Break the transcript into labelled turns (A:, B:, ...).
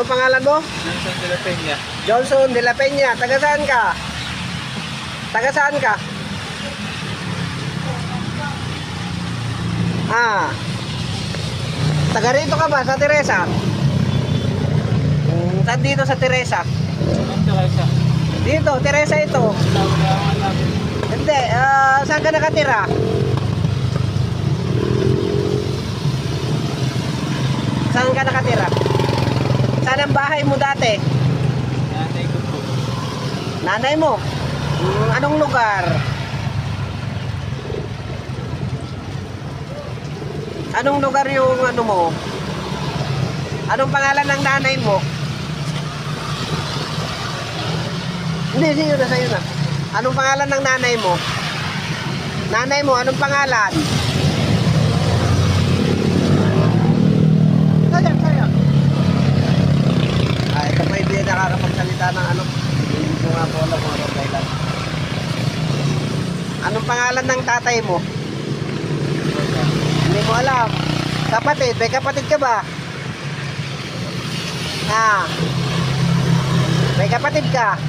A: Ano pangalan mo?
B: Johnson de la Peña.
A: Johnson de la Peña. Taga saan ka? Taga saan ka? Ah. Taga rito ka ba sa Teresa? Hmm, saan dito sa Teresa? Dito, Teresa ito. Hindi, ah, saan ka nakatira? Saan ka nakatira? Saan ang bahay mo dati?
B: Nanay ko po.
A: Nanay mo? Hmm, anong lugar? Anong lugar yung ano mo? Anong pangalan ng nanay mo? Hindi, sa'yo na, sa'yo na. Anong pangalan ng nanay mo? Nanay mo, anong pangalan? Sayang, sayang. Ah, ito po hindi nakakapagsalita ng ano. Hindi ko nga po alam kung anong kailan. Anong pangalan ng tatay mo? Hindi mo alam. Kapatid, may kapatid ka ba? Ha? May kapatid ka?